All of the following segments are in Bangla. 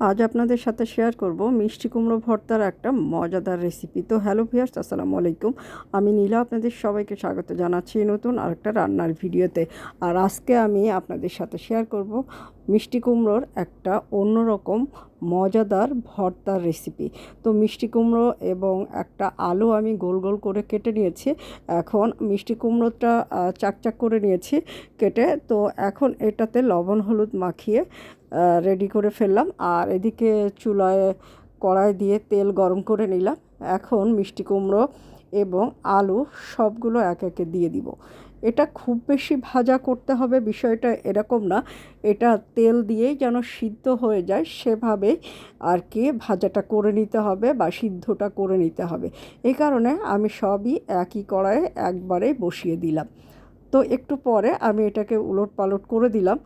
আজ আপনাদের সাথে শেয়ার করব মিষ্টি কুমড়ো ভর্তার একটা মজাদার রেসিপি তো হ্যালো ভিয়ার্স আসসালামু আলাইকুম। আমি নীলা, আপনাদের সবাইকে স্বাগত জানাচ্ছি নতুন আরেকটা রান্নার ভিডিওতে। আর আজকে আমি আপনাদের সাথে শেয়ার করব মিষ্টি কুমড়োর একটা অন্যরকম মজাদার ভর্তার রেসিপি তো মিষ্টি কুমড়ো এবং একটা আলু আমি গোল গোল করে কেটে নিয়েছি। এখন মিষ্টি কুমড়োটা চাকচাক করে নিয়েছি কেটে। তো এখন এটাতে লবণ, হলুদ মাখিয়ে রেডি করে ফেললাম। আর এদিকে চুলায় কড়াই দিয়ে তেল গরম করে নিলাম। এখন মিষ্টি কুমড়ো এবং আলু সবগুলো এক একে দিয়ে দিব। এটা খুব বেশি ভাজা করতে হবে বিষয়টা এরকম না। এটা তেল দিয়েই যেন সিদ্ধ হয়ে যায়, সেভাবে আর কি ভাজাটা করে নিতে হবে বা সিদ্ধটা করে নিতে হবে। এই কারণে আমি সবই একই কড়াইয়ে একবারে বসিয়ে দিলাম। তো একটু পরে আমি এটাকে উলট পালট করে দিলাম।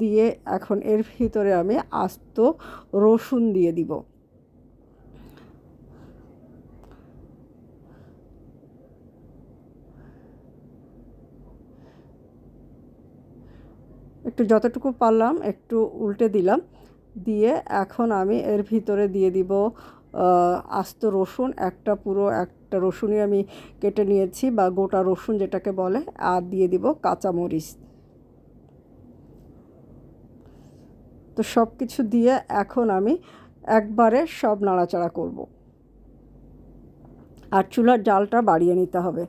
দিয়ে এখন এর ভিতরে আমি আস্ত রসুন দিয়ে দিব। একটু যতটুকু পারলাম, একটু উল্টে দিলাম। দিয়ে এখন আমি এর ভিতরে দিয়ে দিব আস্ত রসুন। একটা পুরো একটা রসুনই আমি কেটে নিয়েছি বা গোটা রসুন যেটাকে বলে, আর দিয়ে দিব কাঁচামরিচ। তো সব কিছু দিয়ে এখন আমি একবারে সব নাড়াচাড়া করব। আর চুলার জালটা বাড়িয়ে নিতে হবে।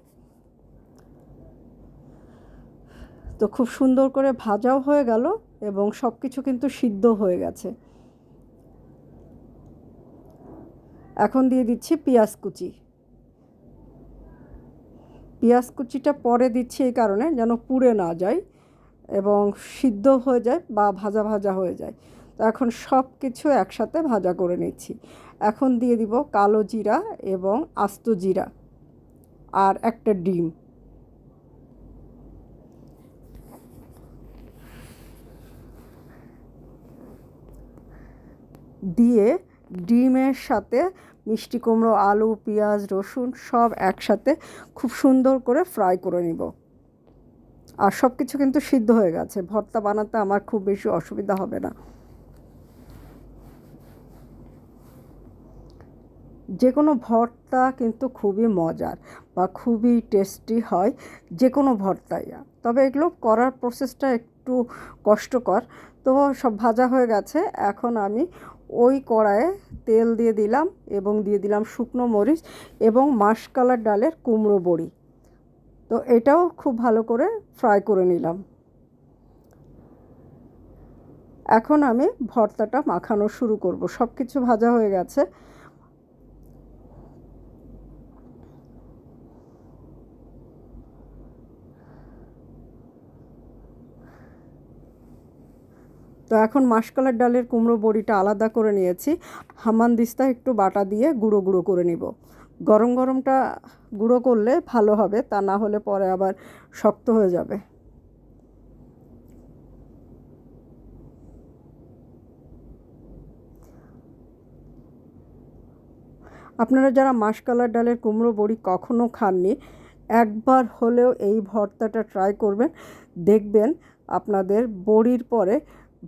তো খুব সুন্দর করে ভাজাও হয়ে গেল এবং সব কিছু কিন্তু সিদ্ধ হয়ে গেছে। এখন দিয়ে দিচ্ছি পেঁয়াজ কুচি। পেঁয়াজ কুচিটা পরে দিচ্ছি এই কারণে যেন পুড়ে না যায়। এবং সিদ্ধ হয়ে যায় বা ভাজা ভাজা হয়ে যায়। তো এখন সব কিছু একসাথে ভাজা করে নিচ্ছি। এখন দিয়ে দিব কালো জিরা এবং আস্ত জিরা আর একটা ডিম। দিয়ে ডিমের সাথে মিষ্টি কুমড়ো, আলু, পেঁয়াজ, রসুন সব একসাথে খুব সুন্দর করে ফ্রাই করে নিব। আর সব কিছু কিন্তু সিদ্ধ হয়ে গেছে। ভর্তা বানাতে আমার খুব বেশি অসুবিধা হবে না। যে কোনো ভর্তা কিন্তু খুবই মজার বা খুবই টেস্টি হয় যে কোনো ভর্তাই। তবে এগুলো করার প্রসেসটা একটু কষ্টকর। তো সব ভাজা হয়ে গেছে। এখন আমি ওই কড়াইয়ে তেল দিয়ে দিলাম এবং দিয়ে দিলাম শুকনো মরিচ এবং মাসকালার ডালের কুমড়ো বড়ি। তো এটাও খুব ভালো করে ফ্রাই করে নিলাম। এখন আমি ভর্তাটা মাখানো শুরু করব। সব কিছু ভাজা হয়ে গেছে। তো এখন মাসকলার ডালের কুমড়ো বড়িটা আলাদা করে নিয়েছি। হামান দিস্তা একটু বাটা দিয়ে গুঁড়ো গুঁড়ো করে নিব। গরম গরমটা গুঁড়ো করলে ভালো হবে, তা না হলে পরে আবার শক্ত হয়ে যাবে। আপনারা যারা মাসকালার ডালের কুমড়ো বড়ি কখনো খাননি, একবার হলেও এই ভর্তাটা ট্রাই করবেন। দেখবেন আপনাদের বড়ির পরে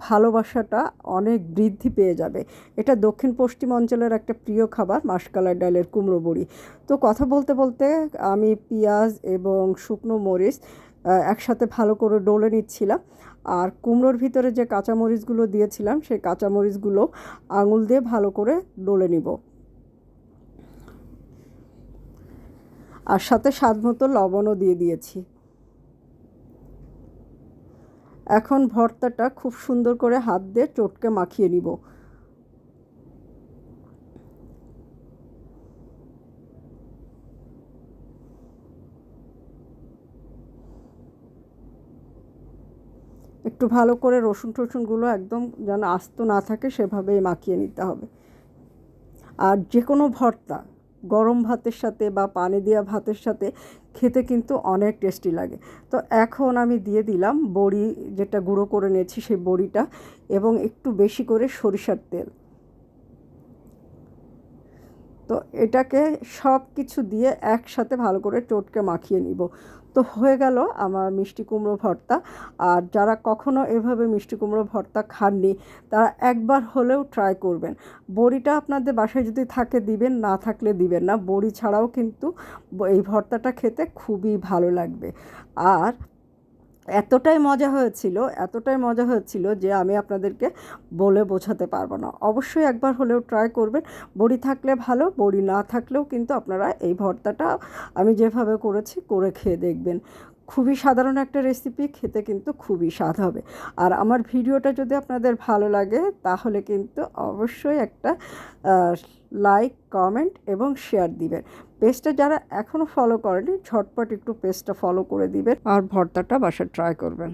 ভালোবাসাটা অনেক বৃদ্ধি পেয়ে যাবে। এটা দক্ষিণ পশ্চিম অঞ্চলের একটা প্রিয় খাবার মাসকালার ডালের কুমড়ো বড়ি। তো কথা বলতে বলতে আমি পেঁয়াজ এবং শুকনো মরিচ একসাথে ভালো করে ডলে নিচ্ছিলাম। আর কুমড়োর ভিতরে যে কাঁচামরিচগুলো দিয়েছিলাম, সেই কাঁচামরিচগুলো আঙুল দিয়ে ভালো করে ডলে নিব। আর সাথে স্বাদ মতো লবণও দিয়ে দিয়েছি। এখন ভর্তাটা খুব সুন্দর করে হাত দিয়ে চটকে মাখিয়ে নিব। একটু ভালো করে রসুন টসুনগুলো একদম যেন আস্ত না থাকে সেভাবেই মাখিয়ে নিতে হবে। আর যে কোনো ভর্তা গরম ভাতের সাথে বা পানি দেওয়া ভাতের সাথে খেতে কিন্তু অনেক টেস্টি লাগে। তো এখন আমি দিয়ে দিলাম বড়ি, যেটা গুঁড়ো করে নিয়েছি সেই বড়িটা, এবং একটু বেশি করে সরিষার তেল। তো এটাকে সব কিছু দিয়ে একসাথে ভালো করে চটকে মাখিয়ে নিব। তো হয়ে গেল আমার মিষ্টি কুমড়ো ভর্তা। আর যারা কখনো এভাবে মিষ্টি কুমড়ো ভর্তা খাননি, তারা একবার হলেও ট্রাই করবেন। বড়িটা আপনাদের বাসায় যদি থাকে দিবেন, না থাকলে দিবেন না। বড়ি ছাড়াও কিন্তু এই ভর্তাটা খেতে খুবই ভালো লাগবে। আর এতটাই মজা হয়েছিল, এতটাই মজা হয়েছিল যে আমি আপনাদেরকে বলে বোঝাতে পারব না। অবশ্যই একবার হলেও ট্রাই করবেন। বড়ি থাকলে ভালো, বড়ি না থাকলেও কিন্তু আপনারা এই ভর্তাটা আমি যেভাবে করেছি, করে খেয়ে দেখবেন। খুবই সাধারণ একটা রেসিপি খেতে কিন্তু খুবই স্বাদ হবে। আর আমার ভিডিওটা যদি আপনাদের ভালো লাগে, তাহলে কিন্তু অবশ্যই একটা লাইক কমেন্ট এবং শেয়ার দিবেন। পেস্টটা যারা এখনও ফলো করেনি, ঝটপট একটু পেস্টটা ফলো করে দিবেন আর ভর্তাটা বাসায় ট্রাই করবেন।